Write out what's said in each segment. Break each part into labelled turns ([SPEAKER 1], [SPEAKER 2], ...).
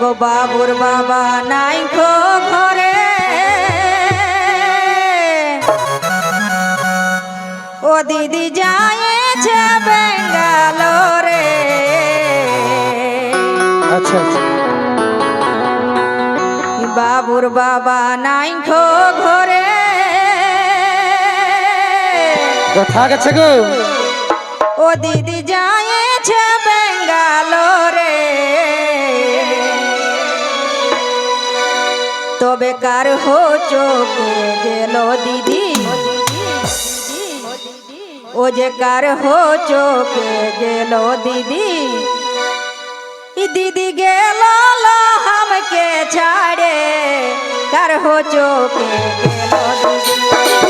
[SPEAKER 1] এগো বাবুর বাবা নাই খো ঘরে। ও দিদি যায়েছে বেঙ্গালোরে।
[SPEAKER 2] আচ্ছা আচ্ছা।
[SPEAKER 1] বাবুর বাবা নাই খো ঘরে।
[SPEAKER 2] কথা গেছে গো।
[SPEAKER 1] ও দিদি বেকার হো চোখে গেল দিদি। ও যে কার হো চোখে গেল দিদি। দিদি গেল আমাকে ছাড়ে, কার হো চোখে গেল দিদি।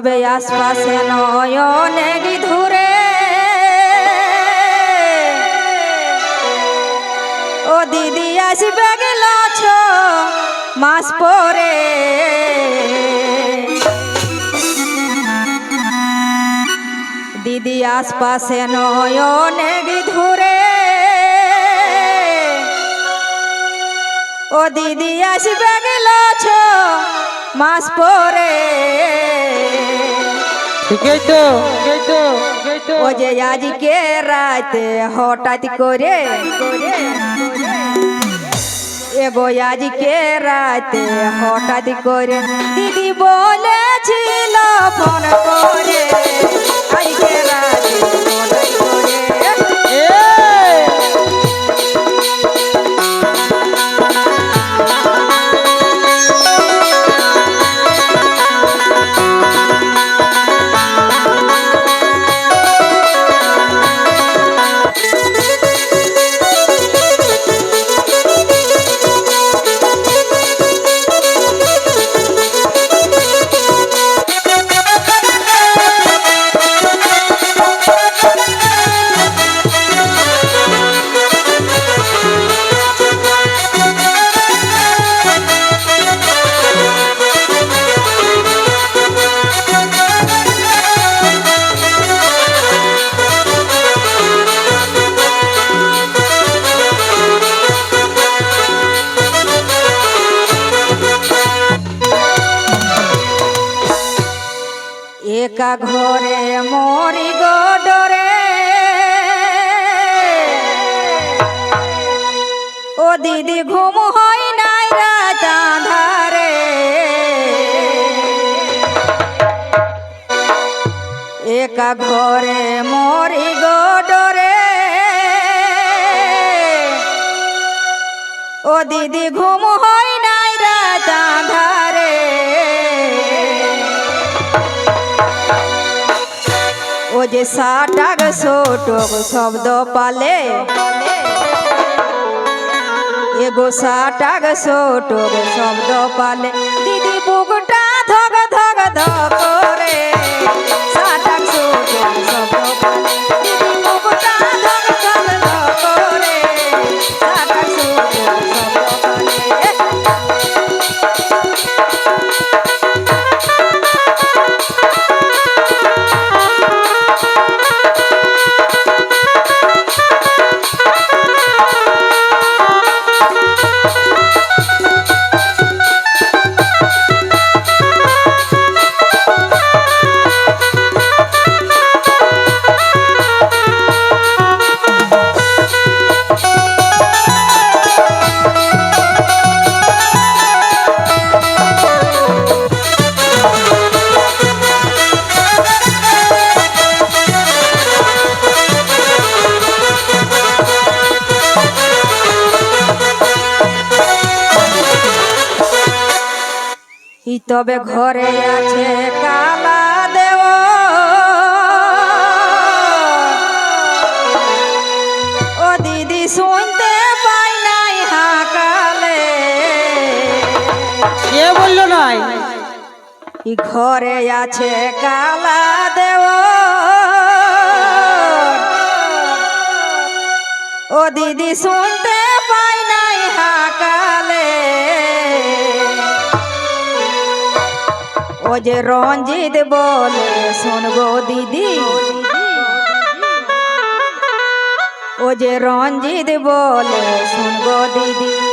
[SPEAKER 1] তবে আশপাশে নয় অনেক ধরে ও দিদি আসবে গেল মাস পরে। দিদি আশপাশে নয় অনেক ধরে ও দিদি আসবে গেল মাস পরে।
[SPEAKER 2] ঠিকই তো
[SPEAKER 1] ও যে আজকে রাতে হঠাৎ করে এগো আজকে রাতে হঠাৎ করে দিদি বলেছিল, ফোন করে রাতে একা ঘরে মরি গো ও দিদি ঘুম হয় নাই রাত আধারে। একা ঘরে মরি গো ডরে। ও দিদি ঘুম হয় ও যে সাটাগ সোটক শব্দ পালে। এগো সাটাগ সোটক শব্দ পালে। দিদি বুকটা ধগ ধগ ধগ ই তবে ঘরে আছে কালা দেও। ও দিদি শুনতে পাই নাই হাকালে।
[SPEAKER 2] কে বলল নাই।
[SPEAKER 1] ই ঘরে আছে কালা দেও। ও দিদি শুনতে ও যে রঞ্জিত বলে শুনগো দিদি। ও যে রঞ্জিত বলে শুনগো দিদি।